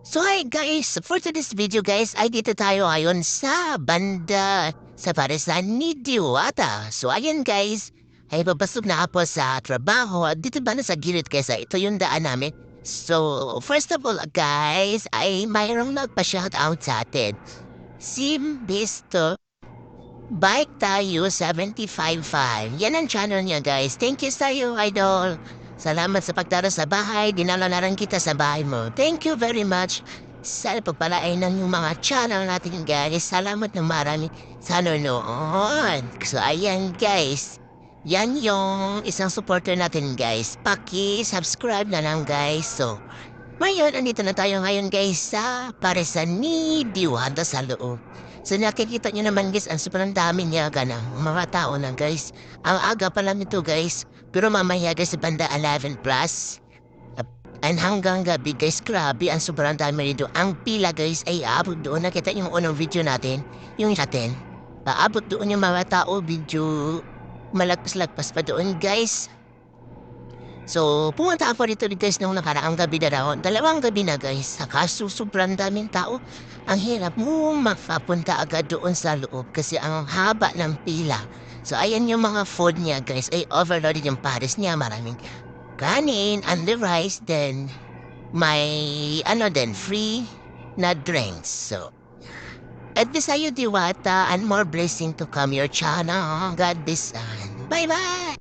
So hi guys, for today's video guys ay dito tayo ngayon sa banda sa Parisan ni Diwata. So ayan guys, ay papasok na ako sa trabaho at dito ba na sa gilid kesa ito yung daan namin. So first of all guys ay mayroong nagpa-shoutout sa atin. Si Mr. Bike tayo 755. Yan ang channel niya guys. Thank you sa iyo idol. Salamat sa pagdaro sa bahay. Dinala na rin kita sa bahay mo. Thank you very much. Sana pagpalain ng yung mga channel natin guys. Salamat ng marami sa nanonood. So ayan guys. Yan yung isang supporter natin guys. Paki-subscribe na lang guys. So, ngayon, andito na tayo ngayon guys sa Parisan ni Diwata sa loob. So nakikita nyo naman guys, ang sobrang dami niya ganang mga tao na guys. Ang aga pa lang nito guys. Pero mamaya guys, banda 11 plus. Uh, And hanggang gabi guys, grabe, ang sobrang dami rito. Ang pila guys ay aabot doon. Nakita yung unang video natin, yung natin. Aabot doon yung mga tao, video malagpas-lagpas pa doon guys. So, pumunta ako dito guys nung nakaraang gabi na raw. Dalawang gabi na guys. Kaso sobrang daming tao. Ang hirap mo makapunta agad doon sa loob kasi ang haba ng pila. So, ayan yung mga food niya guys. Ay overloaded yung pares niya. Maraming kanin and the rice. Then, may ano din, free na drinks. So, at this sa'yo, Diwata, and more blessing to come your channel. God bless. and Bye-bye!